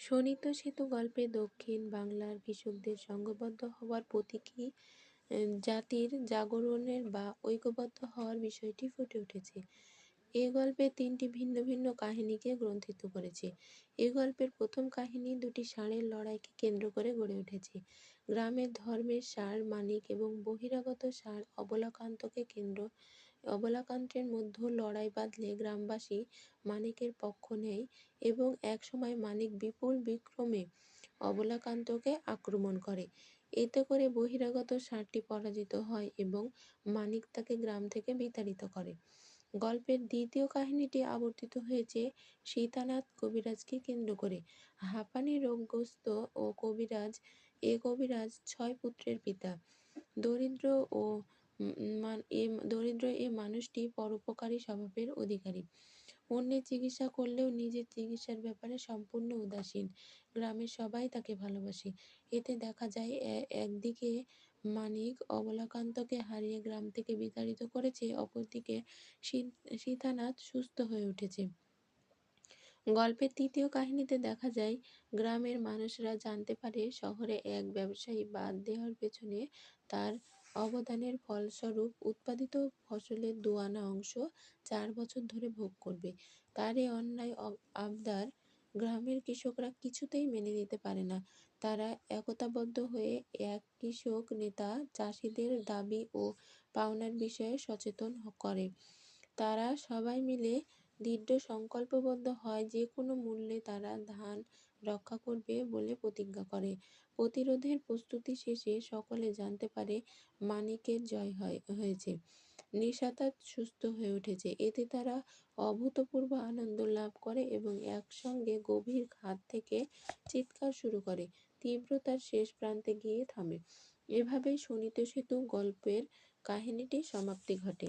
শোণিত সেতু গল্পে দক্ষিণ বাংলার কৃষকদের সংঘবদ্ধ হওয়ার প্রতীকী জাতির জাগরণের বা ঐক্যবদ্ধ হওয়ার বিষয়টি ফুটে উঠেছে। এই গল্পে তিনটি ভিন্ন ভিন্ন কাহিনীকে গ্রন্থিত করেছে। এ গল্পের প্রথম কাহিনী দুটি ষাঁড়ের লড়াইকে কেন্দ্র করে গড়ে উঠেছে। গ্রামের ধর্মের ষাঁড় মানিক এবং বহিরাগত ষাঁড় অবলাকান্তকে কেন্দ্র অবলাকান্তের মধ্যে লড়াই বাঁধলে গ্রামবাসী মানিকের পক্ষ নেয় এবং একসময় মানিক বিপুল বিক্রমে অবলাকান্তকে আক্রমণ করে। এতে করে বহিরাগত ষাঁড়টি পরাজিত হয় এবং মানিক তাকে গ্রাম থেকে বিতাড়িত করে। গল্পের দ্বিতীয় কাহিনীটি আবর্তিত হয়েছে সীতানাথ কবিরাজকে কেন্দ্র করে। হাঁপানি রোগগ্রস্ত ও কবিরাজ, এ কবিরাজ ছয় পুত্রের পিতা। দরিদ্র ও এ দরিদ্র এ মানুষটি পরোপকারী স্বভাবের অধিকারী। অন্যের চিকিৎসা করলেও নিজের চিকিৎসার ব্যাপারে সম্পূর্ণ উদাসীন। গ্রামের সবাই তাকে ভালোবাসে। এতে দেখা যায় একদিকে মানিক অবলাকান্তকে হারিয়ে গ্রাম থেকে বিতাড়িত করেছে, অপরদিকে সীতানাথ সুস্থ হয়ে উঠেছে। গল্পের তৃতীয় কাহিনীতে দেখা যায়, গ্রামের মানুষরা জানতে পারে শহরে এক ব্যবসায়ী বাদ দেওয়ার পেছনে তার অবদানের ফলস্বরূপ উৎপাদিত ফসলের দুআনা অংশ চার বছর ধরে ভোগ করবে। তার এই অন্যায় আবদার গ্রামের কৃষকরা কিছুতেই মেনে নিতে পারে না। তারা একতাবদ্ধ হয়ে এক কৃষক নেতা চাষিদের দাবি ও পাওনার বিষয়ে সচেতন করে। তারা সবাই মিলে দৃঢ় সংকল্পবদ্ধ হয় যে কোনো মূল্যে তারা ধান রক্ষা করবে বলে প্রতিজ্ঞা করে। প্রতিরোধের প্রস্তুতি শেষে সকলে জানতে পারে মানিকের জয় হয়, হয়েছে। নিশাতাত সুস্থ হয়ে উঠেছে। এতে তারা অভূতপূর্ব আনন্দ লাভ করে এবং একসঙ্গে গভীর খাদ থেকে চিৎকার শুরু করে। তীব্রতার শেষ প্রান্তে গিয়ে থামে। এভাবেই শোণিত সেতু গল্পের কাহিনীটির সমাপ্তি ঘটে।